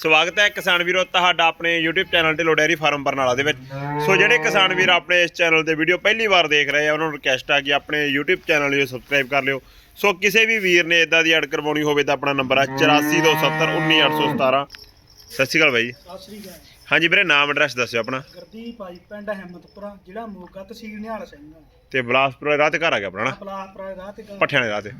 ਸਵਾਗਤ ਹੈ ਕਿਸਾਨ ਵੀਰੋ ਤੁਹਾਡਾ ਆਪਣੇ YouTube channel Dhillon dairy farm Barnala ਦੇ ਵਿੱਚ। ਸੋ ਜਿਹੜੇ ਕਿਸਾਨ ਵੀਰ ਆਪਣੇ ਇਸ ਚੈਨਲ ਤੇ ਵੀਡੀਓ ਪਹਿਲੀ ਵਾਰ ਦੇਖ ਰਹੇ ਆ ਉਹਨਾਂ ਨੂੰ ਰਿਕਵੈਸਟ ਆ ਕਿ ਆਪਣੇ YouTube ਚੈਨਲ ਨੂੰ ਸਬਸਕ੍ਰਾਈਬ ਕਰ ਲਿਓ। ਸੋ ਕਿਸੇ ਵੀ ਵੀਰ ਨੇ ਇਦਾਂ ਦੀ ਐਡ ਕਰਵਾਉਣੀ ਹੋਵੇ ਤਾਂ ਆਪਣਾ ਨੰਬਰ ਆ 8427191817 ਸਤਿ ਸ਼੍ਰੀ ਅਕਾਲ ਬਾਈ ਸਤਿ ਸ੍ਰੀ ਅਕਾਲ। ਹਾਂਜੀ ਵੀਰੇ ਨਾਮ ਐਡਰੈਸ ਦੱਸਿਓ ਆਪਣਾ। ਗੁਰਦੀਪ ਆਈ ਪਿੰਡ ਹਿੰਮਤਪੁਰਾ ਜ਼ਿਲ੍ਹਾ ਮੋਗਾ ਤਹਿਸੀਲ ਨਿਹਾਲ ਸਿੰਘ। ਤੇ ਬਲਾਸਪੁਰ ਰਾਹ ਤੇ ਘਰ ਆ ਗਿਆ ਆਪਣਾ ਨਾ ਬਲਾਸਪੁਰਾ ਰਾਹ ਤੇ ਪੱਠਿਆਂ ਦੇ ਰਾਹ ਤੇ।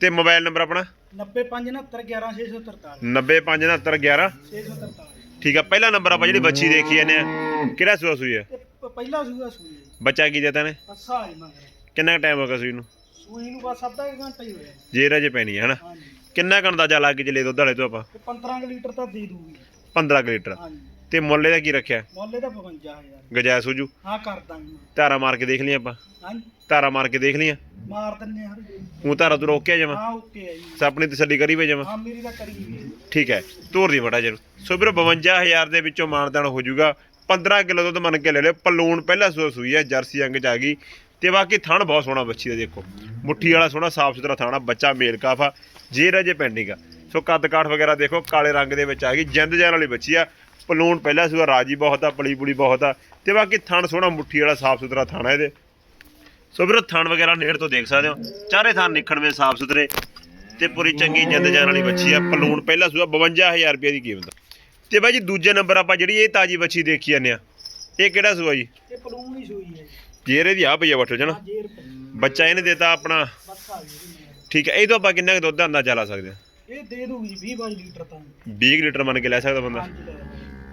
ਤੇ ਮੋਬਾਈਲ ਨੰਬਰ ਆਪਣਾ? 90569111643 9057111 643 ਠੀਕ ਆ ਪਹਿਲਾ ਨੰਬਰ ਆਪਾਂ ਜਿਹੜੀ ਬੱਚੀ ਦੇਖੀ ਜਾਂਦੇ ਆ ਕਿਹੜਾ ਸੂਆ ਸੂਈ ਹੈ ਪਹਿਲਾ ਸੂਆ ਸੂਈ ਹੈ। ਬੱਚਾ ਕੀ ਦਿੱਤਾ ਨੇ ਅੱਛਾ ਆਈ ਮਗਰ ਕਿੰਨਾ ਟਾਈਮ ਹੋ ਗਿਆ ਸੂਈ ਨੂੰ? ਸੂਈ ਨੂੰ ਬਸ ਅੱਧਾ ਘੰਟਾ ਹੀ ਹੋਇਆ। ਜੇ ਰਜੇ ਪੈਣੀ ਹੈ ਹਨਾ? ਕਿੰਨਾ ਕੁ ਅੰਦਾਜ਼ਾ ਲਾ ਕੇ ਚੱਲੇ ਦੁੱਧ ਵਾਲੇ ਤੋਂ ਆਪਾਂ? ਤੇ 15 ਕੁ ਲੀਟਰ ਤਾਂ ਦੇ ਦੂਗੀ। 15 ਕੁ ਲੀਟਰ। ਹਾਂਜੀ। ਤੇ ਮੁੱਲ ਇਹਦਾ ਕੀ ਰੱਖਿਆ? ਮੁੱਲ ਦਾ 55000 ਗਜਾ ਸੂਜੂ ਹਾਂ ਕਰ ਦਾਂਗੇ। ਧਾਰਾ ਮਾਰ ਕੇ ਦੇਖ ਲਈ ਆਪਾਂ? ਹਾਂਜੀ। ਧਾਰਾ ਮਾਰ ਕੇ ਦੇਖ ਲਈਆਂ? ਮਾਰ ਦਿੰਨੇ ਆ ਹੂੰ ਧਾਰਾ ਤੂੰ ਰੋਕਿਆ ਜਾਵਾਂ? ਹਾਂ ਓਕੇ ਹੈ ਜੀ। ਸ ਆਪਣੀ ਤਸੱਲੀ ਕਰੀ ਵੇ ਜਾਵਾਂ? ਹਾਂ ਮੇਰੀ ਤਾਂ ਕਰੀ ਗਈ ਠੀਕ ਹੈ ਤੋਰ ਦੀ ਬਟਾ ਜਰੂਰ। ਸੋ ਵੀਰੋ 52000 ਦੇ ਵਿੱਚੋਂ ਮਾਨਦਾਨ ਹੋ ਜਾਊਗਾ। 15 ਕਿਲੋ ਦੁੱਧ ਮੰਨ ਕੇ ਲੈ ਲਿਓ। ਪਲੂਣ ਪਹਿਲਾ ਸੂਆ ਸੂਈ ਹੈ ਜਰਸੀ ਅੰਗ ਚ ਆ ਗਈ। ਤੇ ਬਾਕੀ ਥਣ ਬਹੁਤ ਸੋਹਣਾ ਬੱਚੀ ਦਾ ਦੇਖੋ। ਮੁੱਠੀ ਵਾਲਾ ਸੋਹਣਾ ਸਾਫ਼ ਸੁਥਰਾ ਥਾਣਾ ਬੱਚਾ ਮੇਲ ਕਾਫਾ ਜੇਰ ਅਜੇ ਪੈਂਡਿੰਗ ਆ। ਸੋ ਕੱਦ ਕਾਠ ਵਗੈਰਾ ਦੇਖੋ ਕਾਲੇ ਰੰਗ ਦੇ ਵਿੱਚ ਆ ਗਈ। ਜਿੰਦ ਜਾਨ ਵਾਲੀ ਬੱਚੀ ਆ। ਪਲੂਣ ਪਹਿਲਾ ਸੂਆ ਰਾਜੀ ਬਹੁਤ ਆ ਪਲੀ ਪੁਲੀ ਬਹੁਤ ਆ। ਤੇ ਬਾਕੀ ਥਣ ਸੋਹਣਾ ਮੁੱਠੀ ਵਾਲਾ ਸਾਫ਼ ਸੁਥਰਾ ਥਾਣਾ ਇਹਦੇ। ਸੋ ਵੀਰੋ ਥਣ ਵਗੈਰਾ ਨੇੜ ਤੋਂ ਦੇਖ ਸਕਦੇ ਹੋ। ਚਾਰੇ ਥਣ ਨਿਖਣਵੇਂ ਸਾਫ਼ ਸੁਥਰੇ ਤੇ ਪੂਰੀ ਚੰਗੀ ਜਿੰਦ ਜਾਨ ਵਾਲੀ ਬੱਚੀ ਆ। ਪਲੂਣ ਪਹਿਲਾ ਸੂਆ 52000 ਰੁਪਏ ਦੀ ਕੀਮਤ। ਤੇ ਬਾਈ ਜੀ ਦੂਜੇ ਨੰਬਰ ਆਪਾਂ ਜਿਹੜੀ ਇਹ ਤਾਜੀ ਬੱਚੀ ਦੇਖੀ ਜਾਂਦੇ ਆ। ਇਹ ਕਿਹੜਾ ਸੂਆ ਜੀ? ਇਹ ਪਲੂਣ ਹੀ ਸੂਈ ਹੈ ਜੀ। ਜੇਰੇ ਦੀ ਆ ਪਈ ਆ ਬੱਠੋ ਜਣਾ ਬੱਚਾ ਇਹਨੇ ਦਿੱਤਾ ਆਪਣਾ। ਠੀਕ ਹੈ ਇਹ ਤੋਂ ਆਪਾਂ ਕਿੰਨਾ ਕੁ ਦੁੱਧ ਦਾ ਅੰਦਾਜ਼ਾ ਲਾ ਸਕਦੇ ਆ ਇਹ ਦੇ ਦੂਗੀ ਜੀ 20 22 ਲੀਟਰ ਤਾਂ। 20 ਲੀਟਰ ਮੰਨ ਕੇ ਲੈ ਸਕਦਾ ਬੰਦਾ।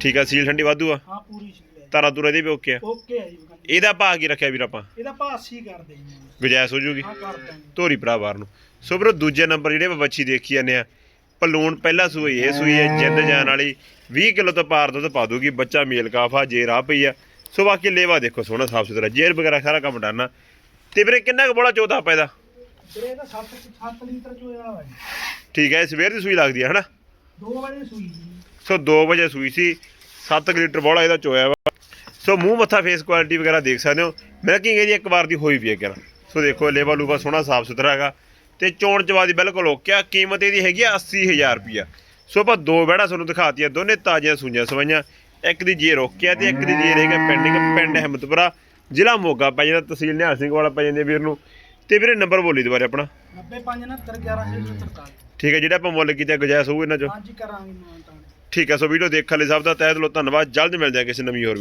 ਠੀਕ ਆ ਸੀਲ ਠੰਡੀ ਵਾਧੂ ਆ? ਹਾਂ ਪੂਰੀ ਤਾਰਾ ਤੁਰਾ ਇਹਦੇ ਵੀ ਓਕੇ ਆ। ਓਕੇ ਹੈ ਜੀ ਇਹਦਾ ਭਾਅ ਕੀ ਰੱਖਿਆ ਵੀਰ ਆਪਾਂ? ਇਹਦਾ ਭਾਅ 80 ਕਰ ਦੇ ਜੀ। ਗੁਜਾਇਸ਼ ਹੋ ਜੂਗੀ। ਹਾਂ ਕਰ ਦਾਂਗੇ। ਧੋਰੀ ਭਰਾ ਬਾਹਰ ਨੂੰ। ਸੋ ਵੀਰੋ ਦੂਜੇ ਨੰਬਰ ਜਿਹੜੇ ਆਪਾਂ ਬੱਚੀ ਦੇਖੀ ਜਾਂਦੇ ਆ ਪਲੂਣ ਪਹਿਲਾ ਸੂਈ ਇਹ ਸੂਈ ਹੈ ਜਿੰਦ ਜਾਨ ਵਾਲੀ। 20 ਕਿਲੋ ਤੋਂ ਪਾਰ ਦੁੱਧ ਪਾ ਦੂਗੀ ਬੱਚਾ ਮੇਲ ਕਾਫਾ ਜੇ ਰਾਹ ਪਈ ਆ। ਸੋ ਬਾਕੀ ਲੇਵਾ ਦੇਖੋ ਸੋਹਣਾ ਸਾਫ਼ ਸੁਥਰਾ ਜੇਰ ਵਗੈਰਾ ਸਾਰਾ ਕੰਮ ਡਾਨਾ। ਤੇ ਵੀਰੇ ਕਿੰਨਾ ਕੁ ਬੋਲਾ ਪੈਦਾ ਵੀਰੇ ਇਹਦਾ 7 7 ਲੀਟਰ ਚੋਇਆ ਵਾਲਾ ਹੈ ਠੀਕ ਹੈ ਇਹ ਸਵੇਰ ਦੀ ਸੂਈ ਲੱਗਦੀ ਹੈ ਹਨਾ? 2 ਵਜੇ ਸੂਈ ਜੀ। ਸੋ 2 ਵਜੇ ਸੂਈ ਸੀ 7 ਲੀਟਰ ਬੋਲਾ ਇਹਦਾ ਚੋਇਆ ਵਾ। ਸੋ ਮੂੰਹ ਮੱਥਾ ਫੇਸ ਕੁਆਲਿਟੀ ਵਗੈਰਾ ਦੇਖ ਸਕਦੇ ਹੋ। ਮਿਲਕਿੰਗ ਇਹਦੀ ਇੱਕ ਵਾਰ ਦੀ ਹੋਈ ਵੀ ਹੈ ਕਿਰਾ ਸੋ ਦੇਖੋ ਲੇਵਾ ਲੂਵਾ ਸੋਹਣਾ ਸਾਫ਼ ਸੁਥਰਾ ਹੈਗਾ। ਤੇ ਚੋਣ ਚਵਾ ਦੀ ਬਿਲਕੁਲ ਓਕੇ ਆ। ਕੀਮਤ ਇਹਦੀ ਹੈਗੀ ਆ 80000 ਰੁਪਿਆ ਸੋ ਆਪਾਂ ਦੋ ਬੈੜਾ ਤੁਹਾਨੂੰ ਦਿਖਾਤੀਆਂ। ਦੋਨੇ ਤਾਜ਼ੀਆਂ ਸੂਈਆਂ ਸਵਾਈਆਂ। ਇੱਕ ਦੀ ਜੇ ਰੋਕਿਆ ਤੇ ਇੱਕ ਦੀ ਜੇ ਰਹੇਗਾ ਪੈਂਡਿੰਗ ਪਿੰਡ ਹਿੰਮਤਪੁਰਾ ਜ਼ਿਲ੍ਹਾ ਮੋਗਾ ਪੈ ਜਾਂਦਾ ਤਹਿਸੀਲ ਨਿਹਾਲ ਸਿੰਘ ਵਾਲਾ ਪੈ ਜਾਂਦੇ ਵੀਰ ਨੂੰ। ਤੇ ਵੀਰੇ ਨੰਬਰ ਬੋਲੀ ਦੁਬਾਰੇ ਆਪਣਾ। 9569111643 ਠੀਕ ਹੈ ਜਿਹੜਾ ਆਪਾਂ ਮੁੱਲ ਕੀਤਾ ਗੁਜਾਇਸ਼ ਹੋਊ ਇਹਨਾਂ ਚੋਂ। ਹਾਂਜੀ ਕਰਾਂਗੇ ਠੀਕ ਹੈ ਸੋ ਵੀਡੀਓ ਦੇਖਣ ਲਈ ਸਭ ਦਾ ਤਹਿ ਦਿਲੋਂ ਧੰਨਵਾਦ। ਜਲਦ ਮਿਲਦੇ ਹਾਂ ਕਿਸੇ ਨਵੀਂ ਹੋਰ